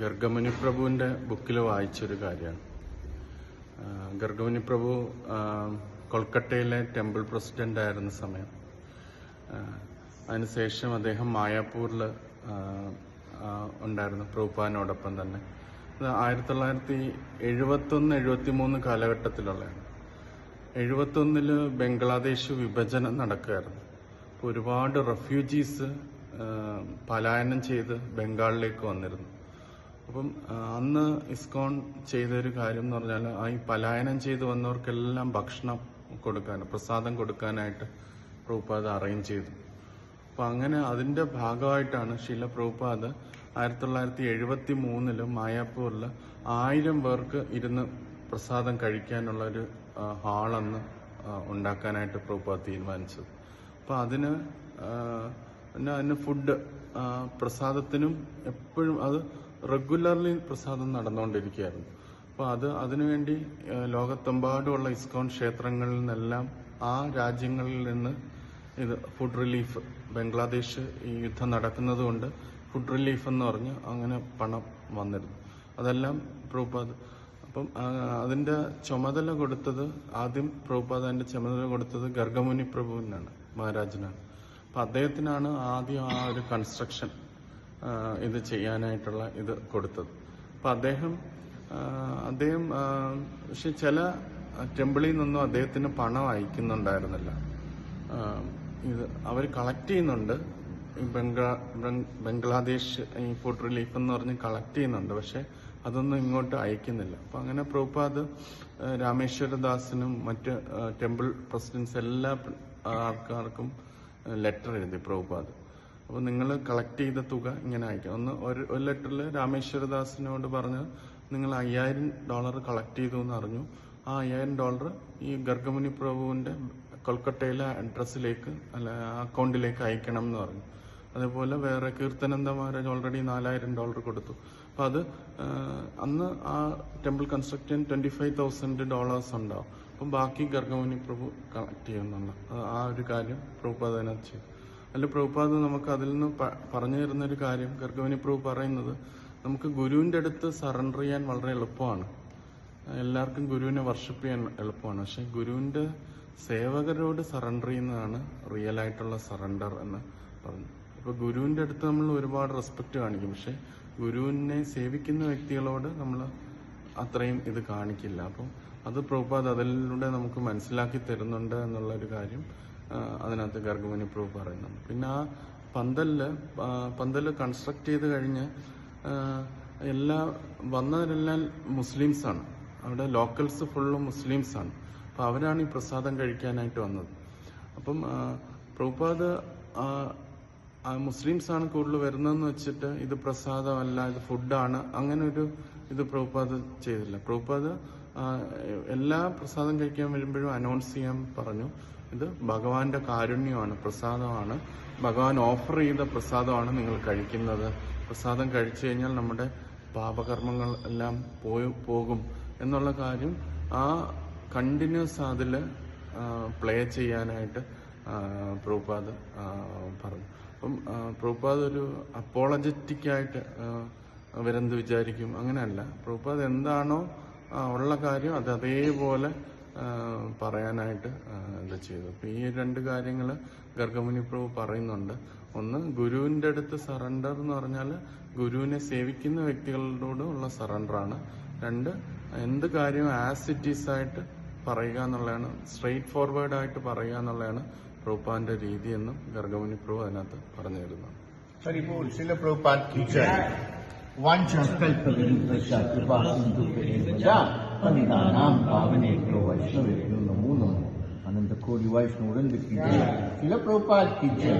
ഗർഗമുനി പ്രഭുവിന്റെ ബുക്കിൽ വായിച്ചൊരു കാര്യമാണ്. ഗർഗമുനി പ്രഭു കൊൽക്കട്ടയിലെ ടെമ്പിൾ പ്രസിഡന്റ് ആയിരുന്ന സമയം അതിനുശേഷം അദ്ദേഹം മായാപ്പൂരിൽ ഉണ്ടായിരുന്നു പ്രഭുപാനോടൊപ്പം തന്നെ. അത് ആയിരത്തി തൊള്ളായിരത്തി എഴുപത്തൊന്ന് എഴുപത്തി മൂന്ന് കാലഘട്ടത്തിലുള്ളതാണ്. എഴുപത്തൊന്നിൽ ബംഗ്ലാദേശ് വിഭജനം നടക്കുകയായിരുന്നു. അപ്പോൾ ഒരുപാട് റെഫ്യൂജീസ് പലായനം ചെയ്ത് ബംഗാളിലേക്ക് വന്നിരുന്നു. അപ്പം അന്ന് ഇസ്കോൺ ചെയ്ത ഒരു കാര്യം എന്ന് പറഞ്ഞാൽ ആ ഈ പലായനം ചെയ്തു വന്നവർക്കെല്ലാം ഭക്ഷണം കൊടുക്കാൻ പ്രസാദം കൊടുക്കാനായിട്ട് പ്രഭുപാദ് അറേഞ്ച് ചെയ്തു. അപ്പം അങ്ങനെ അതിന്റെ ഭാഗമായിട്ടാണ് ശീല പ്രഭുപാദ് ആയിരത്തി തൊള്ളായിരത്തി എഴുപത്തി മൂന്നിൽ മായാപ്പൂരിൽ ആയിരം പേർക്ക് ഇരുന്ന് പ്രസാദം കഴിക്കാനുള്ള ഒരു ഹാളെന്ന് ഉണ്ടാക്കാനായിട്ട് പ്രഭുപാദ് തീരുമാനിച്ചത്. അപ്പം അതിന് പിന്നെ അതിന് ഫുഡ് പ്രസാദത്തിനും എപ്പോഴും അത് റെഗുലർലി പ്രസാദം നടന്നുകൊണ്ടിരിക്കുകയായിരുന്നു. അപ്പോൾ അത് അതിനുവേണ്ടി ലോകത്തെമ്പാടുമുള്ള ഇസ്കോൺ ക്ഷേത്രങ്ങളിൽ നിന്നെല്ലാം ആ രാജ്യങ്ങളിൽ നിന്ന് ഇത് ഫുഡ് റിലീഫ് ബംഗ്ലാദേശ് ഈ യുദ്ധം നടക്കുന്നതുകൊണ്ട് ഫുഡ് റിലീഫ് എന്ന് പറഞ്ഞ് അങ്ങനെ പണം വന്നിരുന്നു. അതെല്ലാം പ്രഭുപാദ് അപ്പം അതിന്റെ ചുമതല കൊടുത്തത് ആദ്യം പ്രഭുപാദ് അതിന്റെ ചുമതല കൊടുത്തത് ഗർഗമുനി പ്രഭുവിനാണ് മഹാരാജനാണ്. അപ്പൊ അദ്ദേഹത്തിനാണ് ആദ്യം ആ ഒരു കൺസ്ട്രക്ഷൻ ഇത് ചെയ്യാനായിട്ടുള്ള ഇത് കൊടുത്തത്. അപ്പൊ അദ്ദേഹം അദ്ദേഹം പക്ഷെ ചില ടെമ്പിളിൽ നിന്നും അദ്ദേഹത്തിന് പണം അയക്കുന്നുണ്ടായിരുന്നില്ല. ഇത് അവർ കളക്ട് ചെയ്യുന്നുണ്ട്. ബംഗ്ലാ ബംഗ്ലാദേശ് ഈ ഫുഡ് റിലീഫ് എന്ന് പറഞ്ഞ് കളക്ട് ചെയ്യുന്നുണ്ട്. പക്ഷെ അതൊന്നും ഇങ്ങോട്ട് അയക്കുന്നില്ല. അപ്പൊ അങ്ങനെ പ്രഭുപാദ് രാമേശ്വരദാസിനും മറ്റ് ടെമ്പിൾ പ്രസിഡൻസ് എല്ലാ ആൾക്കാർക്കും ലെറ്റർ എഴുതി പ്രഭുപാദ്. അപ്പോൾ നിങ്ങൾ കളക്ട് ചെയ്ത തുക ഇങ്ങനെ അയക്കാം. ഒന്ന് ഒരു ഒരു ലെറ്ററിൽ രാമേശ്വരദാസിനോട് പറഞ്ഞ് നിങ്ങൾ അയ്യായിരം ഡോളർ കളക്ട് ചെയ്തു എന്ന് അറിഞ്ഞു. ആ അയ്യായിരം ഡോളർ ഈ ഗർഗമുനി പ്രഭുവിന്റെ കൊൽക്കട്ടയിലെ അഡ്രസ്സിലേക്ക് അല്ല അക്കൗണ്ടിലേക്ക് അയക്കണം എന്ന് പറഞ്ഞു. അതേപോലെ വേറെ കീർത്തനന്ദ മഹാരാജ് ഓൾറെഡി നാലായിരം ഡോളർ കൊടുത്തു. അപ്പൊ അത് അന്ന് ആ temple construction twenty five thousand dollars ഉണ്ടാവും. അപ്പം ബാക്കി ഗർഗമുനി പ്രഭു കളക്ട് ചെയ്യുന്നുണ്ട് ആ ഒരു കാര്യം പ്രഭു അതിനകത്ത് ചെയ്തു. അല്ല പ്രഭുപാദ് നമുക്ക് അതിൽ നിന്ന് പറഞ്ഞു തരുന്ന ഒരു കാര്യം ഗർഗവിനി പ്രഭു പറയുന്നത് നമുക്ക് ഗുരുവിന്റെ അടുത്ത് സറണ്ടർ ചെയ്യാൻ വളരെ എളുപ്പമാണ്. എല്ലാവർക്കും ഗുരുവിനെ വർഷിപ്പ് ചെയ്യാൻ എളുപ്പമാണ്. പക്ഷെ ഗുരുവിന്റെ സേവകരോട് സറണ്ടർ ചെയ്യുന്നതാണ് റിയൽ ആയിട്ടുള്ള സറണ്ടർ എന്ന് പറഞ്ഞു. അപ്പൊ ഗുരുവിന്റെ അടുത്ത് നമ്മൾ ഒരുപാട് റെസ്പെക്ട് കാണിക്കും. പക്ഷെ ഗുരുവിനെ സേവിക്കുന്ന വ്യക്തികളോട് നമ്മൾ അത്രയും ഇത് കാണിക്കില്ല. അപ്പം അത് പ്രഭുപാദ് അതിലൂടെ നമുക്ക് മനസ്സിലാക്കി തരുന്നുണ്ട് എന്നുള്ള ഒരു കാര്യം അതിനകത്ത് ഗർഗമുനി പ്രഭു പറയുന്നുണ്ട് പിന്നെ ആ പന്തലിൽ പന്തൽ കൺസ്ട്രക്ട് ചെയ്ത് കഴിഞ്ഞ് എല്ലാ വന്നവരെല്ലാം മുസ്ലിംസാണ് അവിടെ ലോക്കൽസ് ഫുള്ളും മുസ്ലിംസാണ് അപ്പം അവരാണ് ഈ പ്രസാദം കഴിക്കാനായിട്ട് വന്നത്. അപ്പം പ്രഭുപാദ് ആ, ആ മുസ്ലിംസ് ആണ് കൂടുതൽ വരുന്നതെന്ന് വെച്ചിട്ട് ഇത് പ്രസാദമല്ല ഇത് ഫുഡാണ് അങ്ങനെ ഒരു ഇത് പ്രഭുപാദ് ചെയ്തില്ല. പ്രഭുപാദ് എല്ലാ പ്രസാദം കഴിക്കാൻ വരുമ്പോഴും അനൗൺസ് ചെയ്യാൻ പറഞ്ഞു. ഇത് ഭഗവാന്റെ കാരുണ്യമാണ് പ്രസാദമാണ്. ഭഗവാൻ ഓഫർ ചെയ്ത പ്രസാദമാണ് നിങ്ങൾ കഴിക്കുന്നത്. പ്രസാദം കഴിച്ചു കഴിഞ്ഞാൽ നമ്മുടെ പാപകർമ്മങ്ങൾ എല്ലാം പോയി പോകും എന്നുള്ള കാര്യം ആ കണ്ടിന്യൂസ് അതിൽ പ്ലേ ചെയ്യാനായിട്ട് പ്രഭുപാദ് പറഞ്ഞു. അപ്പം പ്രഭുപാദ് ഒരു അപ്പോളജറ്റിക്കായിട്ട് അവരെന്ത് വിചാരിക്കും? അങ്ങനെയല്ല. പ്രഭുപാദ് എന്താണോ ഉള്ള കാര്യം അത് അതേപോലെ പറയാനായിട്ട് ഇത് ചെയ്തു. അപ്പൊ ഈ രണ്ട് കാര്യങ്ങൾ ഗർഗമുനി പ്രഭു പറയുന്നുണ്ട്. ഒന്ന് ഗുരുവിന്റെ അടുത്ത് സറണ്ടർ എന്ന് പറഞ്ഞാൽ ഗുരുവിനെ സേവിക്കുന്ന വ്യക്തികളോട് ഉള്ള സറണ്ടറാണ് രണ്ട് എന്ത് കാര്യവും ആസ് ഇറ്റ് ഈസ് ആയിട്ട് പറയുക എന്നുള്ളതാണ് സ്ട്രെയിറ്റ് ഫോർവേഡ് ആയിട്ട് പറയുക എന്നുള്ളതാണ് പ്രഭുപ്പാന്റെ രീതി എന്നും ഗർഗമുനി പ്രഭു അതിനകത്ത് പറഞ്ഞു વાંચન કલ્પવેન પ્રચા કૃપા સિંધુ બધા પંડા નામ ભાવને એટલો વૈષ્ણવ એટલો નમો નમો અનંત કોરી વૈષ્ણવ વૃંદ કી જય શિલ પ્રભુપાદ કી જય